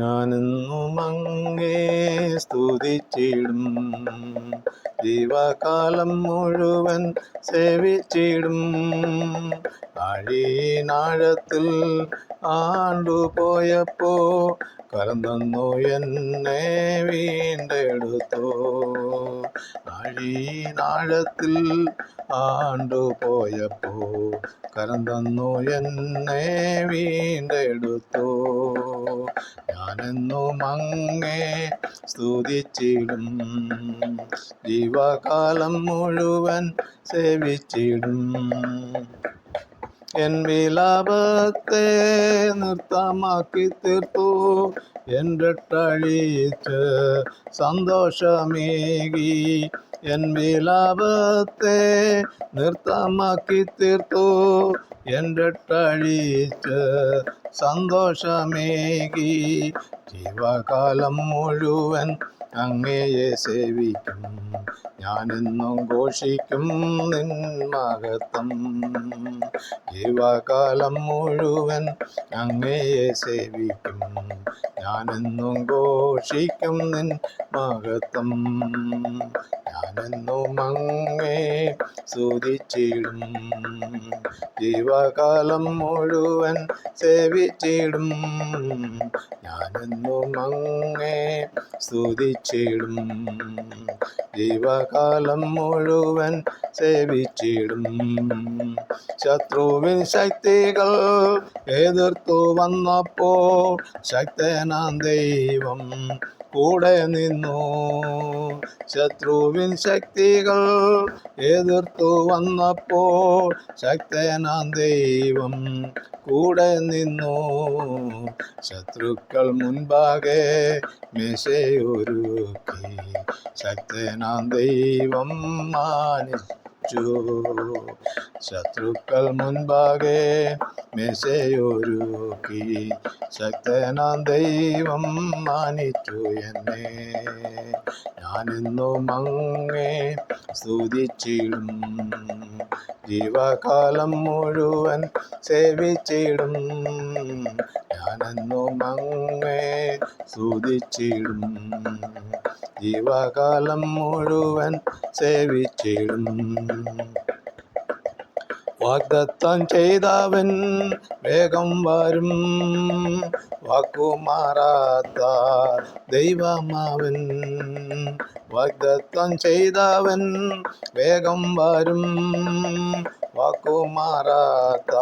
ഞാനെന്നും അങ്ങേ സ്തുതിച്ചിടും. ജീവകാലം മുഴുവൻ സേവിച്ചിടും. ആഴീനാഴത്തിൽ ആണ്ടുപോയപ്പോ കരം തന്നു എന്നെ വീണ്ടെടുത്തോ. ആഴീനാഴത്തിൽ ആണ്ടുപോയപ്പോ കരം തന്നു എന്നെ വീണ്ടെടുത്തോ. ഞാനെന്നും അങ്ങേ സ്തുതിച്ചിടും. ജീവകാലം മുഴുവൻ സേവിച്ചിടും. എൻ വിലാപത്തെ നൃത്തമാക്കി തീർത്തു. എന്റെ ടഴിച്ച് സന്തോഷമേകി. എൻ വിലാപത്തെ നൃത്തമാക്കി തീർത്തു. എന്റെ ടഴിച്ച് സന്തോഷമേകി. ജീവകാലം മുഴുവൻ അങ്ങയെ സേവിക്കും. ഞാനെന്നും ഘോഷിക്കും നിൻ മഹത്വം ജീവകാലം മുഴുവൻ അങ്ങയെ സേവിക്കും. ഞാനെന്നും ഘോഷിക്കും നിൻ മഹത്വം. ഞാനെന്നും അങ്ങേ സ്തുതിച്ചിടും. ജീവകാലം മുഴുവൻ സേവിച്ചിടും. ഞാനെന്നും അങ്ങേ സ്തുതിച്ചിടും. ജീവകാലം മുഴുവൻ സേവിച്ചിടും. ശത്രുവിൻ ശക്തികൾ എതിർത്തു വന്നപ്പോ ശക്തനാം ദൈവം കൂടെ നിന്നു. ശത്രുവിൻ ശക്തികൾ എതിർത്തു വന്നപ്പോൾ ശക്തനാം ദൈവം കൂടെ നിന്നു. ശത്രുക്കൾ മുൻപാകെ മെശയൊരുക്കി ശക്തനാം ദൈവം മാനിച്ചു. ശത്രുക്കൾ മുൻപാകെ മെശയൊരുക്കി ശക്തനാം ദൈവം മാനിച്ചു എന്നെ. ഞാനെന്നും അങ്ങേ സ്തുതിച്ചിടും. ജീവകാലം മുഴുവൻ സേവിച്ചിടും. ഞാനെന്നും അങ്ങേ സ്തുതിച്ചിടും. ജീവകാലം മുഴുവൻ സേവിച്ചിടും. വാഗ്ദത്തം ചെയ്തവൻ വേഗം വരും. വാക്കുമാറാത്ത ദൈവമാവൻ വാഗ്ദത്തം ചെയ്തവൻ വേഗം വരും. വാക്കുമാറാത്ത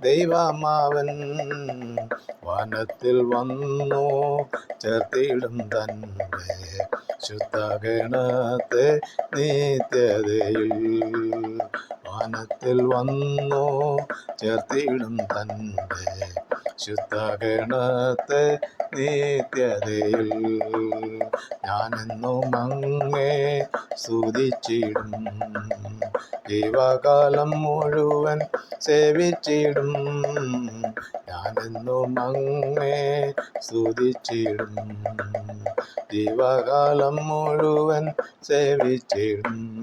ദൈവമാവൻ വനത്തിൽ വന്നു ചേർത്തിടും തന്റെ ശുദ്ധഗണത്തെ നിത്യതയിൽ. വനത്തിൽ വന്നു ചേർത്തിടും തന്റെ ശുദ്ധഗണത്തെ നിത്യതയിൽ. ഞാനെന്നും അങ്ങേ സ്തുതിച്ചിടും. ജീവകാലം മുഴുവൻ സേവിച്ചിടും. ഞാനെന്നും അങ്ങേ സ്തുതിച്ചിടും. ജീവകാലം മുഴുവൻ സേവിച്ചിടും.